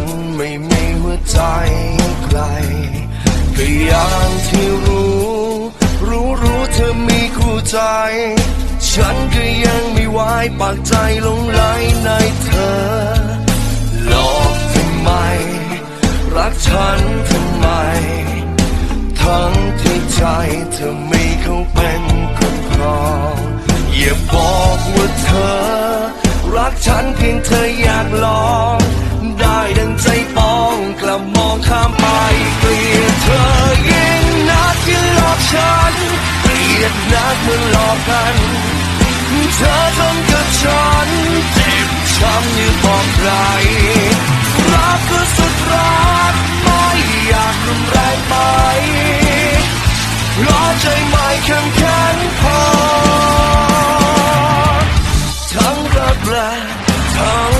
นไม่มีหัวใจใครก็อย่างที่รู้ รู้รู้เธอมีคู่ใจ ฉันก็ยังไม่ไว้ปากใจลงไหลในเธอ หลอกทำไม รักฉันทำไม ทั้งที่ใจเธอไม่เขาเป็นคนครองอย่าบอกว่าเธอ รักฉันเพียงเธอ ลับมองข้ามไปเกลียดเธอยิ่งนักที่หลอกฉันเกลียดนักเมื่อหลอกกันเธอทำกับฉันเจ็บช้ำยิ่งบอกใครรักคือสุดรักไม่อยากรุนแรงไปรอใจไม่เข้มแข็งพอทั้งรักและทั้ง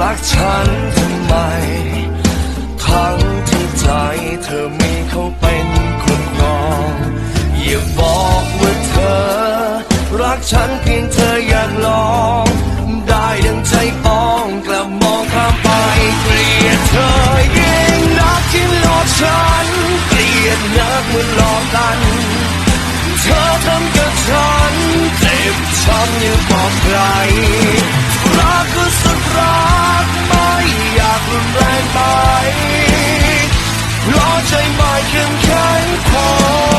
รักฉันทำไม ทั้งที่ใจเธอมีเขาเป็นคนรองอย่าบอกว่าเธอ รักฉันเพียงเธออยากลอง ได้ดังใจปองกลับมองข้ามไปเกลียดเธอยิ่งนักที่หลอกฉัน เกลียดนักเมื่อหลอกกันเธอทำกับฉันเจ็บช้ำยังบอกใคร ไหมรอใจไม่เข้มแข็งพอ